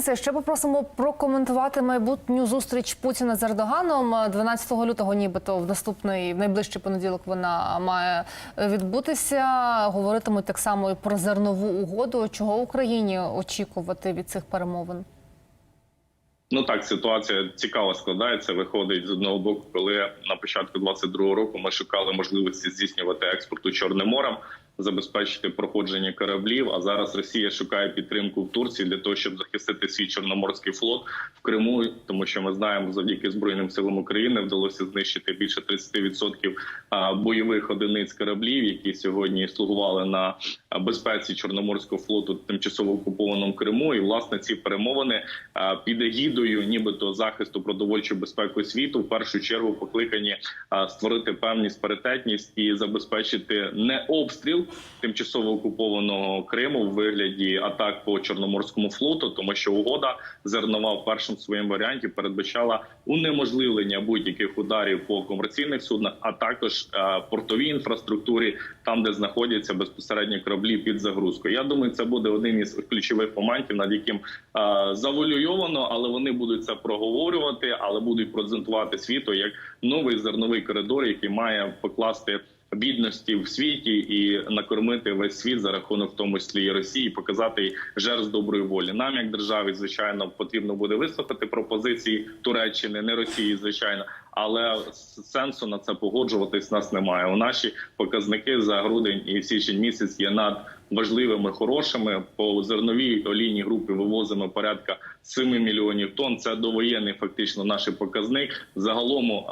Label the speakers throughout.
Speaker 1: Денисе, ще попросимо прокоментувати майбутню зустріч Путіна з Ердоганом. 12 лютого, нібито в наступний в найближчий понеділок вона має відбутися. Говоритимуть так само і про зернову угоду. Чого Україні очікувати від цих перемовин?
Speaker 2: Ну так, ситуація цікаво складається. Виходить з одного боку, коли на початку 22-го року ми шукали можливості здійснювати експорту Чорним морем, забезпечити проходження кораблів. А зараз Росія шукає підтримку в Турції для того, щоб захистити свій чорноморський флот в Криму, тому що ми знаємо, завдяки збройним силам України вдалося знищити більше 30% бойових одиниць кораблів, які сьогодні слугували на безпеці Чорноморського флоту тимчасово окупованому Криму. І власне ці перемовини під егідою, нібито захисту продовольчої безпеки світу, в першу чергу покликані створити певність паритетність і забезпечити не обстріл тимчасово окупованого Криму в вигляді атак по Чорноморському флоту, тому що угода зернова в першому своєму варіанті передбачала унеможливлення будь-яких ударів по комерційних суднах, а також е, портовій інфраструктурі, там де знаходяться безпосередньо кораблі під загрузкою. Я думаю, це буде один із ключових моментів, над яким е, завуалюйовано, але вони будуть це проговорювати, але будуть презентувати світу як новий зерновий коридор, який має покласти бідності в світі і накормити весь світ за рахунок в тому числі і Росії, показати жест доброї волі. Нам, як державі, звичайно, потрібно буде вислухати пропозиції Туреччини, не Росії, звичайно. Але сенсу на це погоджуватись нас немає. У наші показники за грудень і січень місяць є над важливими, хорошими. По зерновій олійній групі вивозимо порядка 7 мільйонів тонн. Це довоєнний фактично наш показник. Загалом е,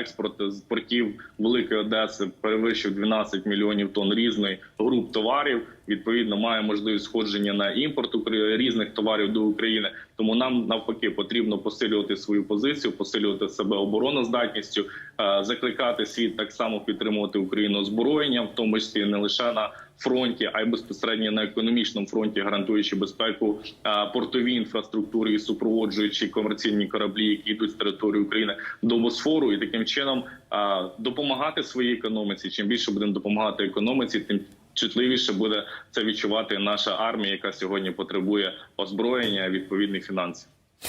Speaker 2: експорт з портів Великої Одеси перевищив 12 мільйонів тонн різної груп товарів. Відповідно, має можливість сходження на імпорт різних товарів до України. Тому нам навпаки потрібно посилювати свою позицію, посилювати себе обороноздатністю, е, закликати світ так само підтримувати Україну озброєнням, в тому числі не лише на фронті, а й безпосередньо на економічному фронті, гарантуючи безпеку е, портовій інфраструктурі і супроводжуючи комерційні кораблі, які йдуть з території України до Босфору, і таким чином е, допомагати своїй економіці. Чим більше будемо допомагати економіці, тим чутливіше буде це відчувати наша армія, яка сьогодні потребує озброєння відповідних фінансів.